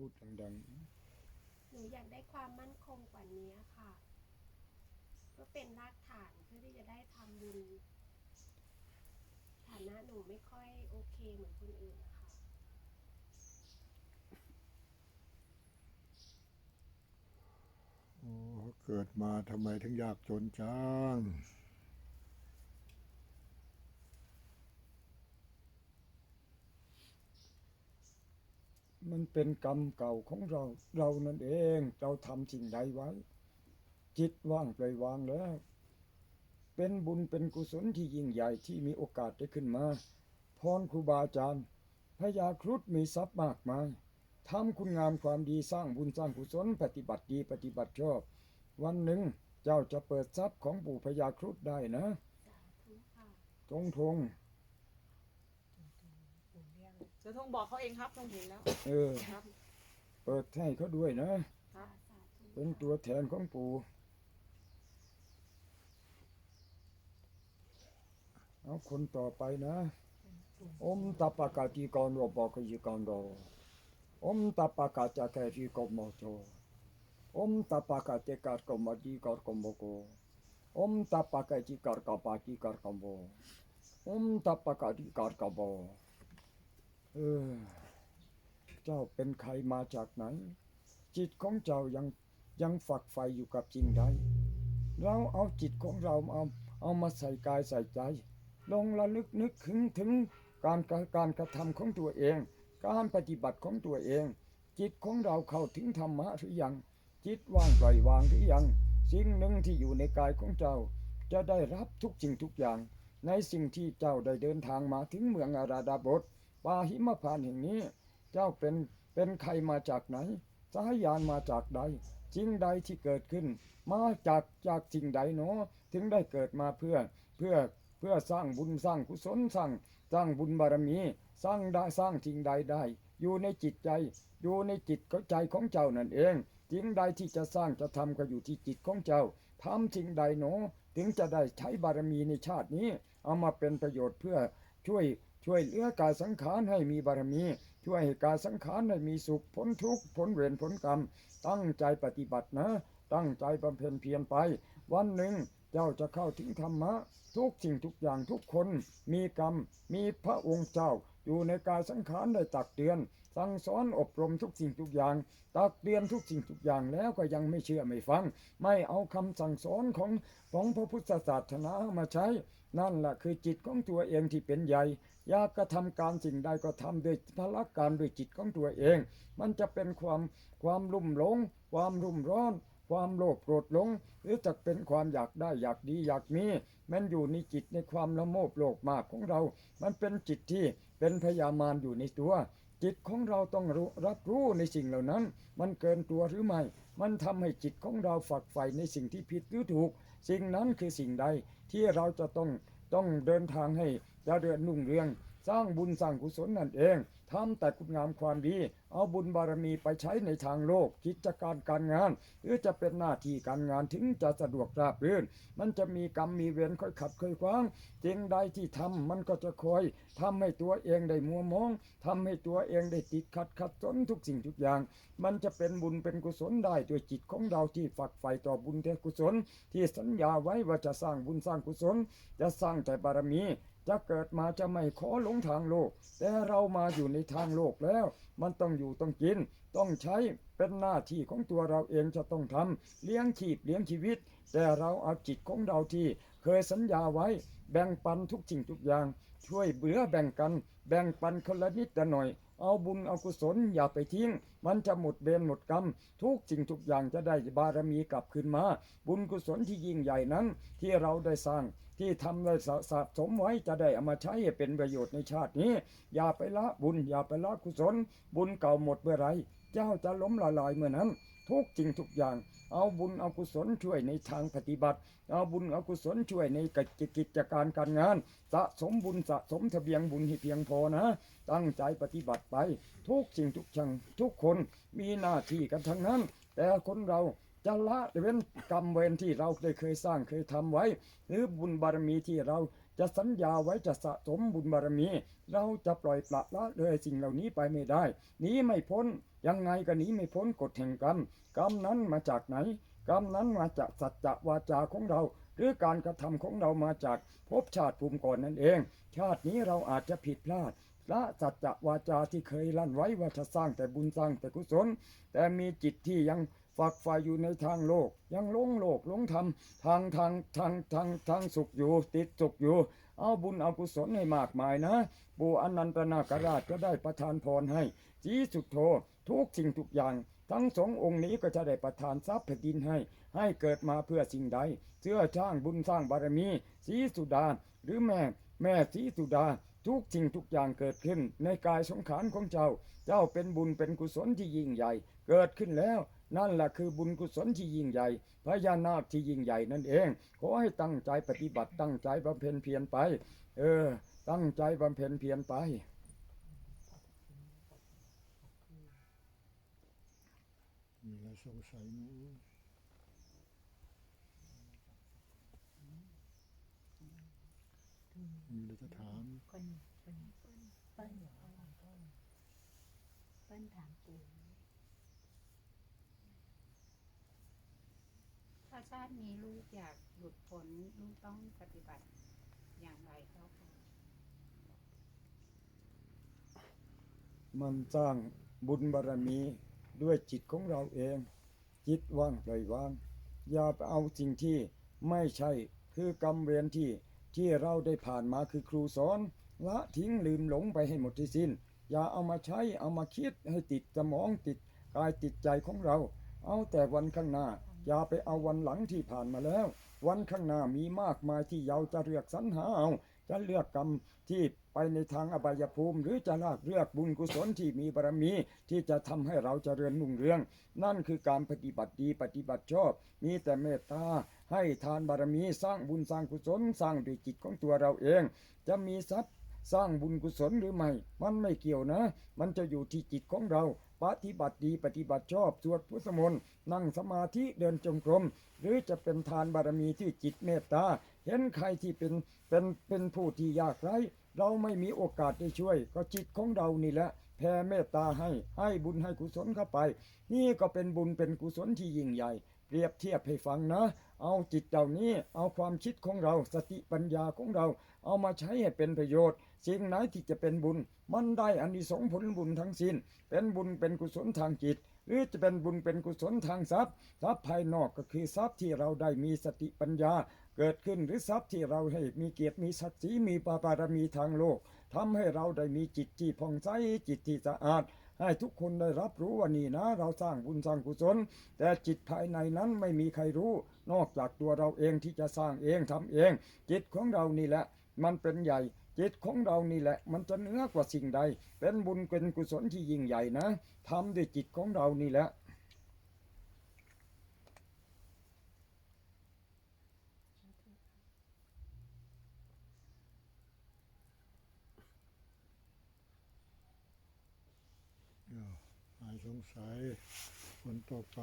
พูดดังหนูอยากได้ความมั่นคงกว่านี้ค่ะเพื่อเป็นรากฐานเพื่อที่จะได้ทำบุญฐานะหนูไม่ค่อยโอเคเหมือนคนอื่นนะคะๆโอ้เกิดมาทำไมถึงยากจนจัง มันเป็นกรรมเก่าของเรา เรานั่นเอง เราทำสิ่งใดไว้ จิตว่างปล่อยวางแล้ว เป็นบุญเป็นกุศลที่ยิ่งใหญ่ที่มีโอกาสได้ขึ้นมาพรครูบาอาจารย์พญาครุฑมีทรัพย์มากมายทำคุณงามความดีสร้างบุญสร้างกุศล ปฏิบัติดีปฏิบัติชอบ วันหนึ่งเจ้าจะเปิดทรัพย์ของปู่พญาครุฑได้นะสาธุค่ะทงทง เสือธงบอกเขาเองครับต้องเห็นแล้วเออ ครับ เปิดให้เขาด้วยนะ ครับสาธุเป็นตัวแทนของปู่เอาคนต่อไปนะ อมตปะกาติกรโรบอกยิกรโรอมตปะกาจะแครีกมโจอมตปะกาเตกากมดีกรกมโกอมตปะกาจิกรกปาจิกรกมโบอมตปะกาจิกรกมโบ เออ เจ้าเป็นใครมาจากไหน จิตของเจ้ายังยังฝักใฝ่อยู่กับสิ่งใดเราเอาจิตของเราเอาเอามาใส่กายใส่ใจ ลงระลึกนึกถึงถึงการการกระทำของตัวเอง การปฏิบัติของตัวเอง จิตของเราเข้าถึงธรรมะหรือยัง จิตว่างปล่อยวางหรือยัง สิ่งหนึ่งที่อยู่ในกายของเจ้า จะได้รับทุกสิ่งทุกอย่าง ในสิ่งที่เจ้าได้เดินทางมาถึงเมืองอาราดาบท ป่าหิมพานแห่งนี้ เจ้าเป็นเป็นใครมาจากไหนสายยานมาจากใดสิ่งใดที่เกิดขึ้น มาจากจากสิ่งใดเนาะถึงได้เกิดมาเพื่อเพื่อเพื่อสร้างบุญสร้างกุศลสร้างสร้างบุญบารมี สร้างได้สร้างสิ่งใดได้ อยู่ในจิตใจ อยู่ในจิตใจของเจ้านั่นเองสิ่งใดที่จะสร้างจะทำก็อยู่ที่จิตของเจ้าทำสิ่งใดเนาะถึงจะได้ใช้บารมีในชาตินี้ เอามาเป็นประโยชน์เพื่อช่วย ช่วยเหลือกายสังขารให้มีบารมี ช่วยให้กายสังขารให้มีสุขพ้นทุกข์พ้นเวรพ้นกรรม ตั้งใจปฏิบัตินะ ตั้งใจบำเพ็ญเพียรไป วันหนึ่งเจ้าจะเข้าถึงธรรมะ ทุกสิ่งทุกอย่างทุกคน มีกรรม มีพระองค์เจ้า อยู่ในกายสังขารได้ตักเตือน สั่งสอนอบรมทุกสิ่งทุกอย่าง ตักเตือนทุกสิ่งทุกอย่างแล้วก็ยังไม่เชื่อไม่ฟัง ไม่เอาคำสั่งสอนของของพระพุทธศาสนามาใช้ นั่นแหละคือจิตของตัวเองที่เป็นใหญ่อยากกระทำการสิ่งใดก็ทำด้วยพละการด้วยจิตของตัวเอง มันจะเป็นความความลุ่มหลง ความรุ่มร้อน ความโลภโกรธหลง หรือจะเป็นความอยากได้อยากดีอยากมี มันอยู่ในจิตในความละโมบโลภมากของเรา มันเป็นจิตที่เป็นพยามารอยู่ในตัว จิตของเราต้องรู้รับรู้ในสิ่งเหล่านั้น มันเกินตัวหรือไม่ มันทำให้จิตของเราฝักใฝ่ในสิ่งที่ผิดหรือถูก สิ่งนั้นคือสิ่งใดที่เราจะต้องต้องเดินทางให้เดินนุ่งเรือง สร้างบุญสร้างกุศลนั่นเองทำแต่คุณงามความดี เอาบุญบารมีไปใช้ในทางโลก กิจการการงาน หรือจะเป็นหน้าที่การงานถึงจะสะดวกราบรื่น มันจะมีกรรมมีเวรค่อยขัดค่อยขวางสิ่งใดที่ทำมันก็จะคอยทำให้ตัวเองได้มัวมองทำให้ตัวเองได้ติดขัดขัดสนทุกสิ่งทุกอย่าง มันจะเป็นบุญเป็นกุศลได้ด้วยจิตของเราที่ฝักใฝ่ต่อบุญแต่กุศล ที่สัญญาไว้ว่าจะสร้างบุญสร้างกุศล จะสร้างแต่บารมี จะเกิดมาจะไม่ขอหลงทางโลก แต่เรามาอยู่ในทางโลกแล้ว มันต้องอยู่ต้องกิน ต้องใช้เป็นหน้าที่ของตัวเราเองจะต้องทำเลี้ยงชีพเลี้ยงชีวิต แต่เราเอาจิตของเราที่เคยสัญญาไว้ แบ่งปันทุกสิ่งทุกอย่าง ช่วยเบื่อแบ่งกัน แบ่งปันคนละนิดละหน่อย เอาบุญเอากุศลอย่าไปทิ้ง มันจะหมดเบนหมดกรรม ทุกสิ่งทุกอย่างจะได้บารมีกลับคืนมา บุญกุศลที่ยิ่งใหญ่นั้น ที่เราได้สร้างที่ทำได้สะสะสมไว้จะได้เอามาใช้ใเป็นประโยชน์ในชาตินี้ อย่าไปละบุญอย่าไปละกุศล บุญเก่าหมดเมื่อไร เจ้าจะล้มละลายเมื่อนั้น ทุกจริงทุกอย่าง เอาบุญเอากุศลช่วยในทางปฏิบัติ เอาบุญเอากุศลช่วยในกิจการการงาน สะสมบุญสะสมทะเบียงบุญให้เพียงพอนะ ตั้งใจปฏิบัติไป ทุกสิ่งทุกอย่างทุกคนมีหน้าที่กันทั้งนั้น แต่คนเราจะละเว้นกรรมเวรที่เราได้เคยสร้างเคยทำไว้ หรือบุญบารมีที่เราจะสัญญาไว้จะสะสมบุญบารมี เราจะปล่อยปละละเลยสิ่งเหล่านี้ไปไม่ได้ นีไม่พ้น ยังไงก็หนีไม่พ้นกฎแห่งกรรม กรรมนั้นมาจากไหน กรรมนั้นมาจากสัจจะวาจาของเรา หรือการกระทำของเรามาจากภพชาติภูมิก่อนนั่นเอง ชาตินี้เราอาจจะผิดพลาดละสัจจะวาจาที่เคยลั่นไว้ว่าจะสร้างแต่บุญสร้างแต่กุศล แต่มีจิตที่ยังฝักใฝ่อยู่ในทางโลก ยังลงโลกลงธรรมทางทางทางทางทางสุขอยู่ ติดสุขอยู่ เอาบุญเอากุศลให้มากมายนะ ปู่อนันตนาคราชก็ได้ประทานพรให้จีสุดโท ทุกสิ่งทุกอย่าง ทั้งสององค์นี้ก็จะได้ประทานทรัพย์แผ่นดินให้ ให้เกิดมาเพื่อสิ่งใดเสื้อช่างบุญสร้างบารมีสีสุดา หรือแม่แม่สีสุดา ทุกสิ่งทุกอย่างเกิดขึ้น ในกายสงขารของเจ้า เจ้าเป็นบุญเป็นกุศลที่ยิ่งใหญ่ เกิดขึ้นแล้วนั่นแหละคือบุญกุศลที่ยิ่งใหญ่ พญานาคที่ยิ่งใหญ่นั่นเอง ขอให้ตั้งใจปฏิบัติตั้งใจบำเพ็ญเพียรไป เออ ตั้งใจบำเพ็ญเพียรไป มีอะไร สงสัยไหมมีอะไรจะถาม คนคนเปิ้ลเปิ้ลเปิ้ลถามปู่ถ้าชาตินี้ลูกอยากหลุดพ้นลูกต้องปฏิบัติอย่างไรเจ้าค่ะมันสร้างบุญบารมีด้วยจิตของเราเอง จิตว่างปล่อยวาง อย่าไปเอาสิ่งที่ไม่ใช่คือกรรมเวรที่ที่เราได้ผ่านมาคือครูสอน ละทิ้งลืมหลงไปให้หมดที่สิ้น อย่าเอามาใช้เอามาคิดให้ติดสมองติดกายติดใจของเรา เอาแต่วันข้างหน้า อย่าไปเอาวันหลังที่ผ่านมาแล้ว วันข้างหน้ามีมากมายที่เราจะเลือกสรรหาเอา จะเลือกกรรมที่ไปในทางอบายภูมิ หรือจะลากเลือกบุญกุศลที่มีบารมี ที่จะทำให้เราเจริญรุ่งเรือง นั่นคือการปฏิบัติดีปฏิบัติชอบ มีแต่เมตตาให้ทานบารมีสร้างบุญสร้างกุศลสร้างด้วยจิตของตัวเราเอง จะมีทรัพย์สร้างบุญกุศลหรือไม่ มันไม่เกี่ยวนะ มันจะอยู่ที่จิตของเรา ปฏิบัติดีปฏิบัติชอบ สวดพุทธมนต์ นั่งสมาธิเดินจงกรม หรือจะเป็นทานบารมีที่จิตเมตตา เห็นใครที่เป็นเป็นเป็นผู้ที่ยากไร้เราไม่มีโอกาสได้ช่วย ก็จิตของเรานี่แหละแผ่เมตตาให้ให้บุญให้กุศลเข้าไป นี่ก็เป็นบุญเป็นกุศลที่ยิ่งใหญ่ เปรียบเทียบให้ฟังนะ เอาจิตเหล่านี้เอาความคิดของเราสติปัญญาของเรา เอามาใช้ให้เป็นประโยชน์สิ่งไหนที่จะเป็นบุญ มันได้อานิสงส์ผลบุญทั้งสิ้น เป็นบุญเป็นกุศลทางจิต หรือจะเป็นบุญเป็นกุศลทางทรัพย์ทรัพย์ภายนอกก็คือทรัพย์ที่เราได้มีสติปัญญา เกิดขึ้นหรือทรัพย์ที่เราให้มีเกียรติมีศักดิ์ศรีมีปาปารมีทางโลกทำให้เราได้มีจิตที่ผ่องใสจิตที่สะอาด ให้ทุกคนได้รับรู้ว่านี่นะ เราสร้างบุญสร้างกุศล แต่จิตภายในนั้นไม่มีใครรู้ นอกจากตัวเราเองที่จะสร้างเองทำเอง จิตของเรานี่แหละ มันเป็นใหญ่จิตของเรานี่แหละ มันจะเหนือกว่าสิ่งใด เป็นบุญเป็นกุศลที่ยิ่งใหญ่นะทำด้วยจิตของเรานี่แหละ อ้าวหาย สงสัยคนต่อไป